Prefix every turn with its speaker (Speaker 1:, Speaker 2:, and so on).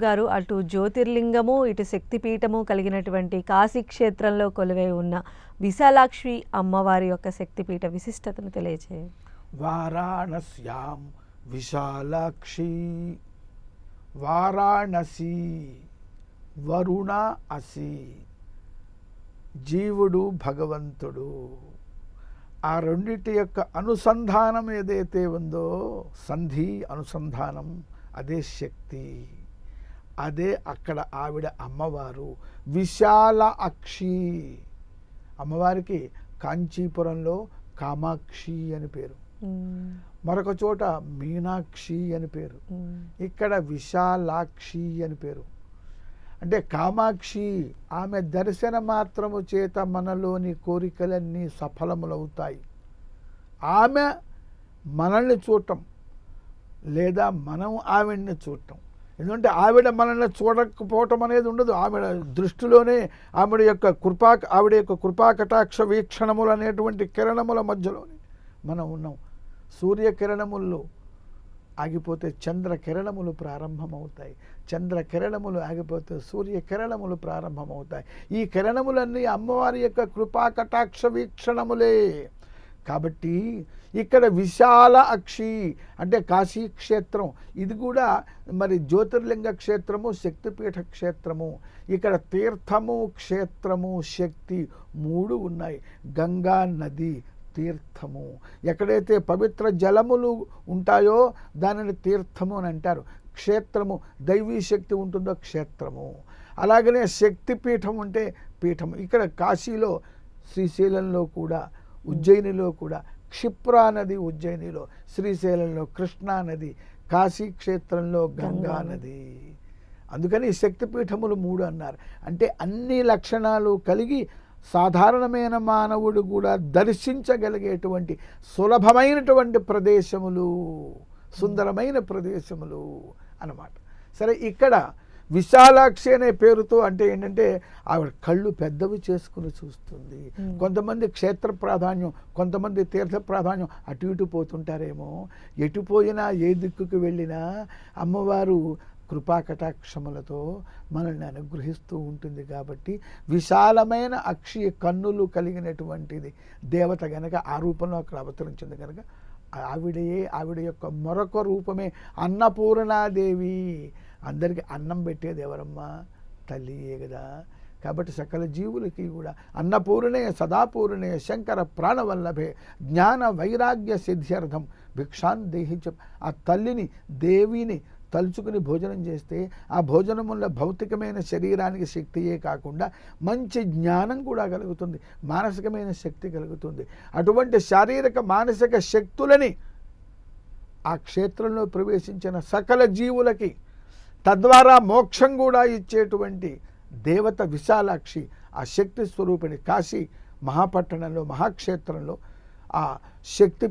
Speaker 1: గారు అటు జ్యోతిర్లింగము ఇటు శక్తిపీఠము కలిగినటువంటి కాశీ క్షేత్రంలో కొలువై ఉన్న విశాలాక్షి అమ్మవారి యొక్క శక్తిపీఠ విశిష్టతను తెలియజేయండి
Speaker 2: వారాణస్యాం విశాలాక్షి. వారాణసి వరుణ అసి. జీవుడు భగవంతుడు. ఆ రెండిటి యొక్క అనుసంధానం ఏదైతే ఉందో సంధి అనుసంధానం అదే శక్తి. అదే అక్కడ ఆవిడ అమ్మవారు. విశాల అక్షి. అమ్మవారికి కాంచీపురంలో కామాక్షి అని పేరు. మరొక చోట మీనాక్షి అని పేరు. ఇక్కడ విశాలాక్షి అని పేరు. అంటే కామాక్షి ఆమె దర్శన మాత్రము చేత మనలోని కోరికలన్నీ సఫలములవుతాయి. ఆమె మనల్ని చూడటం లేదా మనం ఆవిడ్ని చూడటం. ఎందుకంటే ఆవిడ మనల్ని చూడకపోవటం అనేది ఉండదు. ఆవిడ దృష్టిలోనే ఆవిడ యొక్క కృపా ఆవిడ యొక్క కృపాకటాక్ష వీక్షణములు అనేటువంటి కిరణముల మధ్యలోనే మనం ఉన్నాం. సూర్యకిరణముల్లో ఆగిపోతే చంద్ర కిరణములు ప్రారంభమవుతాయి. చంద్ర కిరణములు ఆగిపోతే సూర్య కిరణములు ప్రారంభమవుతాయి. ఈ కిరణములన్నీ అమ్మవారి యొక్క కృపాకటాక్ష వీక్షణములే. కాబట్టి ఇక్కడ విశాల అక్షి అంటే కాశీ క్షేత్రం ఇది కూడా మరి జ్యోతిర్లింగ క్షేత్రము శక్తిపీఠ క్షేత్రము. ఇక్కడ తీర్థము క్షేత్రము శక్తి మూడు ఉన్నాయి. గంగా నది తీర్థము. ఎక్కడైతే పవిత్ర జలములు ఉంటాయో దానిని తీర్థము అని అంటారు. క్షేత్రము దైవీ శక్తి ఉంటుందో క్షేత్రము. అలాగనే శక్తి పీఠం ఉంటే పీఠము. ఇక్కడ కాశీలో శ్రీశైలంలో కూడా ఉజ్జయినిలో కూడా క్షిప్రా నది ఉజ్జయినిలో శ్రీశైలంలో కృష్ణా నది కాశీ క్షేత్రంలో గంగా నది. అందుకని శక్తిపీఠములు మూడు అన్నారు. అంటే అన్ని లక్షణాలు కలిగి సాధారణమైన మానవుడు కూడా దర్శించగలిగేటువంటి సులభమైనటువంటి ప్రదేశములు సుందరమైన ప్రదేశములు అన్నమాట. సరే ఇక్కడ విశాలాక్షి అనే పేరుతో అంటే ఏంటంటే ఆవిడ కళ్ళు పెద్దవి చేసుకుని చూస్తుంది. కొంతమంది క్షేత్ర ప్రాధాన్యం కొంతమంది తీర్థ ప్రాధాన్యం అటు ఇటు పోతుంటారేమో. ఎటు పోయినా ఏ దిక్కుకు వెళ్ళినా అమ్మవారు కృపా కటాక్షములతో మనల్ని అనుగ్రహిస్తూ ఉంటుంది కాబట్టి విశాలమైన అక్షి కన్నులు కలిగినటువంటిది దేవత గనక ఆ రూపంలో అక్కడ అవతరించింది కనుక ఆవిడయే ఆవిడ యొక్క మరొక రూపమే అన్నపూర్ణాదేవి. అందరికీ అన్నం పెట్టేది ఎవరమ్మా? తల్లియే కదా. కాబట్టి సకల జీవులకి కూడా అన్నపూర్ణే సదాపూర్ణే శంకర ప్రాణవల్లభే జ్ఞాన వైరాగ్య సిద్ధ్యర్థం భిక్షాన్ దేహించ ఆ తల్లిని దేవిని తలుచుకుని భోజనం చేస్తే ఆ భోజనం వల్ల భౌతికమైన శరీరానికి శక్తియే కాకుండా మంచి జ్ఞానం కూడా కలుగుతుంది మానసికమైన శక్తి కలుగుతుంది. అటువంటి శారీరక మానసిక శక్తులని ఆ క్షేత్రంలో ప్రవేశించిన సకల జీవులకి తద్వారా మోక్షం కూడా ఇచ్చేటువంటి దేవత విశాలాక్షి ఆ శక్తి స్వరూపిణి కాశీ మహాపట్టణంలో మహాక్షేత్రంలో ఆ శక్తి